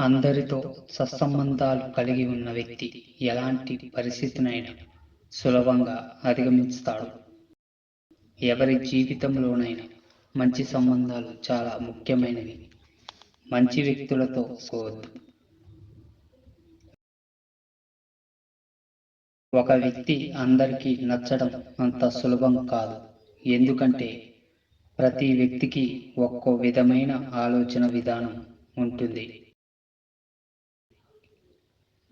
అందరితో సత్సంబంధాలు కలిగి ఉన్న వ్యక్తి ఎలాంటి పరిస్థితినైనా సులభంగా అధిగమిస్తాడు. ఎవరి జీవితంలోనైనా మంచి సంబంధాలు చాలా ముఖ్యమైనవి. మంచి వ్యక్తులతో కోవద్దు ఒక వ్యక్తి అందరికీ నచ్చడం అంత సులభం కాదు. ఎందుకంటే ప్రతి వ్యక్తికి ఒక్కో విధమైన ఆలోచన విధానం ఉంటుంది.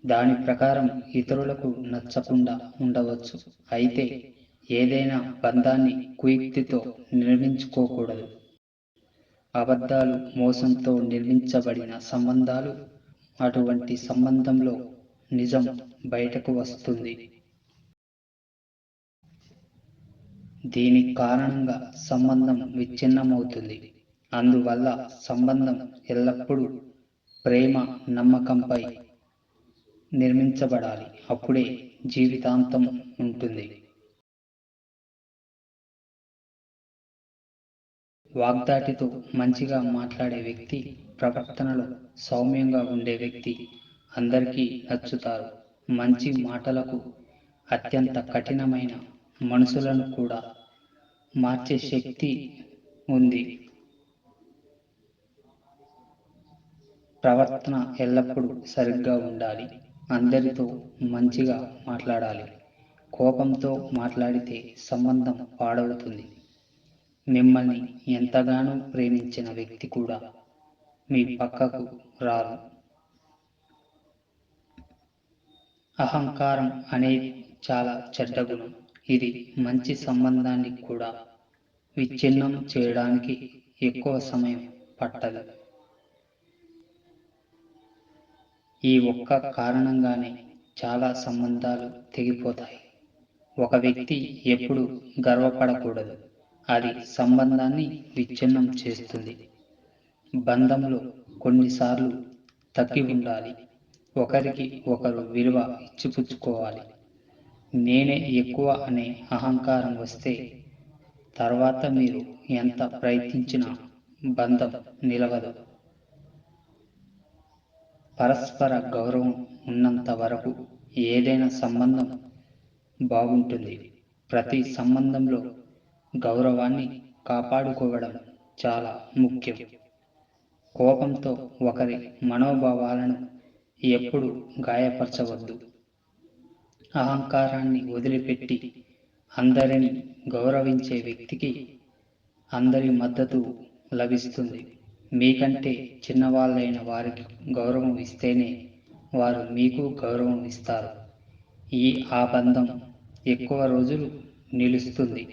దాని ప్రకారం ఇతరులకు నచ్చకుండా ఉండవచ్చు. అయితే ఏదైనా బంధాన్ని కుయుక్తితో నిర్మించుకోకూడదు. అబద్ధాలు మోసంతో నిర్మించబడిన సంబంధాలు అటువంటి సంబంధంలో నిజం బయటకు వస్తుంది. దీని కారణంగా సంబంధం విచ్ఛిన్నమవుతుంది. అందువల్ల సంబంధం ఎల్లప్పుడూ ప్రేమ నమ్మకంపై నిర్మించబడాలి. అప్పుడే జీవితాంతం ఉంటుంది. వాగ్దాటితో మంచిగా మాట్లాడే వ్యక్తి ప్రవర్తనలో సౌమ్యంగా ఉండే వ్యక్తి అందరికీ నచ్చుతారు. మంచి మాటలకు అత్యంత కఠినమైన మనసులను కూడా మార్చే శక్తి ఉంది. ప్రవర్తన ఎల్లప్పుడూ సరిగ్గా ఉండాలి. అందరితో మంచిగా మాట్లాడాలి. కోపంతో మాట్లాడితే సంబంధం పాడవుతుంది. మిమ్మల్ని ఎంతగానో ప్రేమించిన వ్యక్తి కూడా మీ పక్కకు రారు. అహంకారం అనేది చాలా చెడ్డ గుణం. ఇది మంచి సంబంధాన్ని కూడా విచ్ఛిన్నం చేయడానికి ఎక్కువ సమయం పట్టదు. ఈ ఒక్క కారణంగానే చాలా సంబంధాలు తెగిపోతాయి. ఒక వ్యక్తి ఎప్పుడు గర్వపడకూడదు. అది సంబంధాన్ని విచ్ఛిన్నం చేస్తుంది. బంధంలో కొన్నిసార్లు తగ్గి ఉండాలి. ఒకరికి ఒకరు విలువ ఇచ్చిపుచ్చుకోవాలి. నేనే ఎక్కువ అనే అహంకారం వస్తే తర్వాత మీరు ఎంత ప్రయత్నించినా బంధం నిలవదు. పరస్పర గౌరవం ఉన్నంత వరకు ఏదైనా సంబంధం బాగుంటుంది. ప్రతి సంబంధంలో గౌరవాన్ని కాపాడుకోవడం చాలా ముఖ్యం. కోపంతో ఒకరి మనోభావాలను ఎప్పుడు గాయపరచవద్దు. అహంకారాన్ని వదిలిపెట్టి అందరిని గౌరవించే వ్యక్తికి అందరి మద్దతు లభిస్తుంది. మీకంటే చిన్నవాళ్ళైన వారికి గౌరవం ఇస్తేనే వారు మీకు గౌరవం ఇస్తారు. ఈ ఆ బంధం ఎక్కువ రోజులు నిలుస్తుంది.